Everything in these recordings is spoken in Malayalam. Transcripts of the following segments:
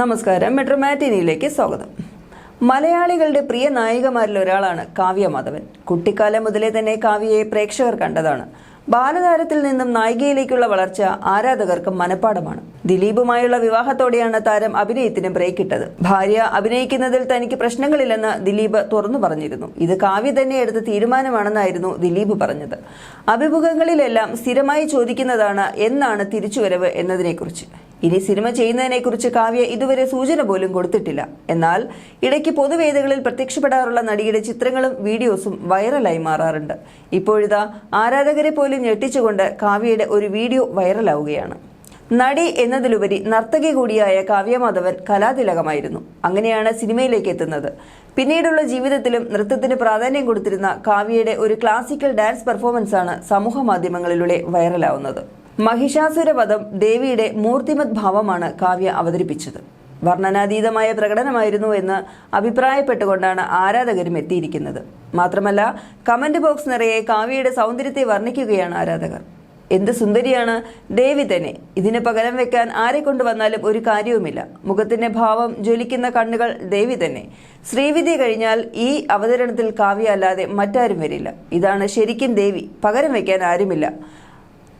നമസ്കാരം. മെട്രോമാറ്റിനിയിലേക്ക് സ്വാഗതം. മലയാളികളുടെ പ്രിയ നായികമാരിൽ ഒരാളാണ് കാവ്യ മാധവൻ. കുട്ടിക്കാലം മുതലേ തന്നെ കാവ്യയെ പ്രേക്ഷകർ കണ്ടതാണ്. ബാലതാരത്തിൽ നിന്നും നായികയിലേക്കുള്ള വളർച്ച ആരാധകർക്ക് മനഃപ്പാടമാണ് ദിലീപുമായുള്ള വിവാഹത്തോടെയാണ് താരം അഭിനയത്തിന് ബ്രേക്ക് ഇട്ടത്. ഭാര്യ അഭിനയിക്കുന്നതിൽ തനിക്ക് പ്രശ്നങ്ങളില്ലെന്ന് ദിലീപ് തുറന്നു പറഞ്ഞിരുന്നു. ഇത് കാവ്യ തന്നെ എടുത്ത തീരുമാനമാണെന്നായിരുന്നു ദിലീപ് പറഞ്ഞത്. അഭിമുഖങ്ങളിലെല്ലാം സ്ഥിരമായി ചോദിക്കുന്നതാണ് എന്നാണ് തിരിച്ചുവരവ് എന്നതിനെക്കുറിച്ച്. ഇനി സിനിമ ചെയ്യുന്നതിനെക്കുറിച്ച് കാവ്യ ഇതുവരെ സൂചന പോലും കൊടുത്തിട്ടില്ല. എന്നാൽ ഇടയ്ക്ക് പൊതുവേദികളിൽ പ്രത്യക്ഷപ്പെടാറുള്ള നടിയുടെ ചിത്രങ്ങളും വീഡിയോസും വൈറലായി മാറാറുണ്ട്. ഇപ്പോഴിതാ ആരാധകരെ പോലും ഞെട്ടിച്ചുകൊണ്ട് കാവ്യയുടെ ഒരു വീഡിയോ വൈറലാവുകയാണ്. നടി എന്നതിലുപരി നർത്തകി കൂടിയായ കാവ്യമാധവൻ കലാതിലകമായിരുന്നു. അങ്ങനെയാണ് സിനിമയിലേക്ക് എത്തുന്നത്. പിന്നീടുള്ള ജീവിതത്തിലും നൃത്തത്തിന് പ്രാധാന്യം കൊടുത്തിരുന്ന കാവ്യയുടെ ഒരു ക്ലാസിക്കൽ ഡാൻസ് പെർഫോമൻസാണ് സമൂഹ മാധ്യമങ്ങളിലൂടെ വൈറലാവുന്നത്. മഹിഷാസുരവധം ദേവിയുടെ മൂർത്തിമത് ഭാവമാണ് കാവ്യ അവതരിപ്പിച്ചത്. വർണനാതീതമായ പ്രകടനമായിരുന്നു എന്ന് അഭിപ്രായപ്പെട്ടുകൊണ്ടാണ് ആരാധകരും എത്തിയിരിക്കുന്നത്. മാത്രമല്ല കമന്റ് ബോക്സ് നിറയെ കാവ്യയുടെ സൗന്ദര്യത്തെ വർണിക്കുകയാണ് ആരാധകർ. എന്ത് സുന്ദരിയാണ് ദേവി തന്നെ. ഇതിന് പകരം വെക്കാൻ ആരെ കൊണ്ടുവന്നാലും ഒരു കാര്യവുമില്ല. മുഖത്തിന്റെ ഭാവം ജ്വലിക്കുന്ന കണ്ണുകൾ ദേവി തന്നെ. ശ്രീവിധി കഴിഞ്ഞാൽ ഈ അവതരണത്തിൽ കാവ്യ അല്ലാതെ മറ്റാരും വരില്ല. ഇതാണ് ശരിക്കും ദേവി. പകരം വെക്കാൻ ആരുമില്ല.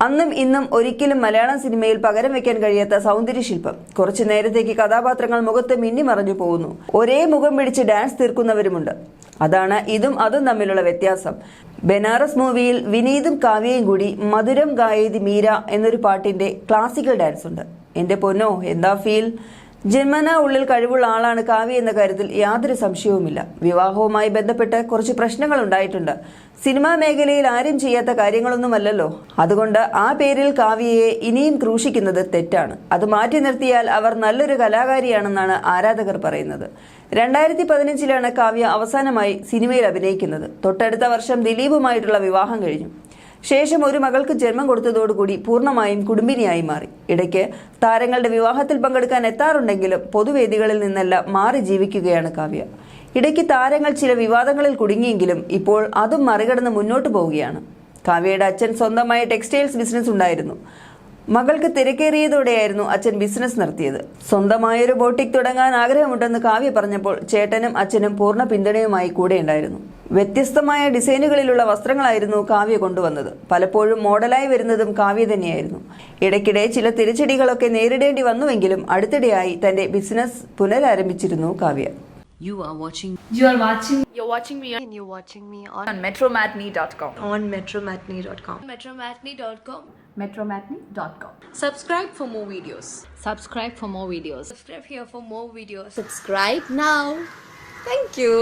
അന്നും ഇന്നും ഒരിക്കലും മലയാളം സിനിമയിൽ പകരം വെക്കാൻ കഴിയാത്ത സൗന്ദര്യശില്പം. കുറച്ചു നേരത്തേക്ക് കഥാപാത്രങ്ങൾ മുഖത്ത് മിന്നിമറഞ്ഞു പോകുന്നു. ഒരേ മുഖം പിടിച്ച് ഡാൻസ് തീർക്കുന്നവരുമുണ്ട്. അതാണ് ഇതും അതും തമ്മിലുള്ള വ്യത്യാസം. ബനാറസ് മൂവിയിൽ വിനീതും കാവ്യയും കൂടി മധുരം ഗായേതി മീര എന്നൊരു പാട്ടിന്റെ ക്ലാസിക്കൽ ഡാൻസ് ഉണ്ട്. എന്റെ പൊന്നോ എന്താ ഫീൽ ജന്മന ഉള്ളിൽ കഴിവുള്ള ആളാണ് കാവ്യ എന്ന കാര്യത്തിൽ യാതൊരു സംശയവുമില്ല. വിവാഹവുമായി ബന്ധപ്പെട്ട് കുറച്ച് പ്രശ്നങ്ങൾ ഉണ്ടായിട്ടുണ്ട്. സിനിമാ മേഖലയിൽ ആരും ചെയ്യാത്ത കാര്യങ്ങളൊന്നുമല്ലല്ലോ. അതുകൊണ്ട് ആ പേരിൽ കാവ്യയെ ഇനിയും ക്രൂശിക്കുന്നത് തെറ്റാണ്. അത് മാറ്റി നിർത്തിയാൽ അവർ നല്ലൊരു കലാകാരിയാണെന്നാണ് ആരാധകർ പറയുന്നത്. രണ്ടായിരത്തി പതിനഞ്ചിലാണ് കാവ്യ അവസാനമായി സിനിമയിൽ അഭിനയിക്കുന്നത്. തൊട്ടടുത്ത വർഷം ദിലീപുമായിട്ടുള്ള വിവാഹം കഴിഞ്ഞു. ശേഷം ഒരു മകൾക്ക് ജന്മം കൊടുത്തതോടുകൂടി പൂർണമായും കുടുംബിനിയായി മാറി. ഇടയ്ക്ക് താരങ്ങളുടെ വിവാഹത്തിൽ പങ്കെടുക്കാൻ എത്താറുണ്ടെങ്കിലും പൊതുവേദികളിൽ നിന്നല്ല മാറി ജീവിക്കുകയാണ് കാവ്യ. ഇടയ്ക്ക് താരങ്ങൾ ചില വിവാദങ്ങളിൽ കുടുങ്ങിയെങ്കിലും ഇപ്പോൾ അതും മറികടന്ന് മുന്നോട്ട് പോവുകയാണ്. കാവ്യയുടെ അച്ഛൻ സ്വന്തമായ ടെക്സ്റ്റൈൽസ് ബിസിനസ് ഉണ്ടായിരുന്നു. മകൾക്ക് തിരക്കേറിയതോടെയായിരുന്നു അച്ഛൻ ബിസിനസ് നടത്തിയത്. സ്വന്തമായൊരു ബോട്ടിക് തുടങ്ങാൻ ആഗ്രഹമുണ്ടെന്ന് കാവ്യ പറഞ്ഞപ്പോൾ ചേട്ടനും അച്ഛനും പൂർണ പിന്തുണയുമായി കൂടെയുണ്ടായിരുന്നു. വ്യത്യസ്തമായ ഡിസൈനുകളിലുള്ള വസ്ത്രങ്ങളായിരുന്നു കാവ്യ കൊണ്ടുവന്നത് പലപ്പോഴും മോഡലായി വരുന്നതും കാവ്യ തന്നെയായിരുന്നു ഇടയ്ക്കിടെ ചില തിരിച്ചടികളൊക്കെ നേരിടേണ്ടി വന്നുവെങ്കിലും അടുത്തിടെയായി തന്റെ business പുനരാരംഭിച്ചിരുന്നു Kavya You are watching You are watching You're watching me and you're watching me on, on metromatney.com. on metromatney.com. metromatney.com. metromatney.com. Subscribe for more videos. subscribe for more videos. Subscribe here for more videos. Subscribe now. Thank you.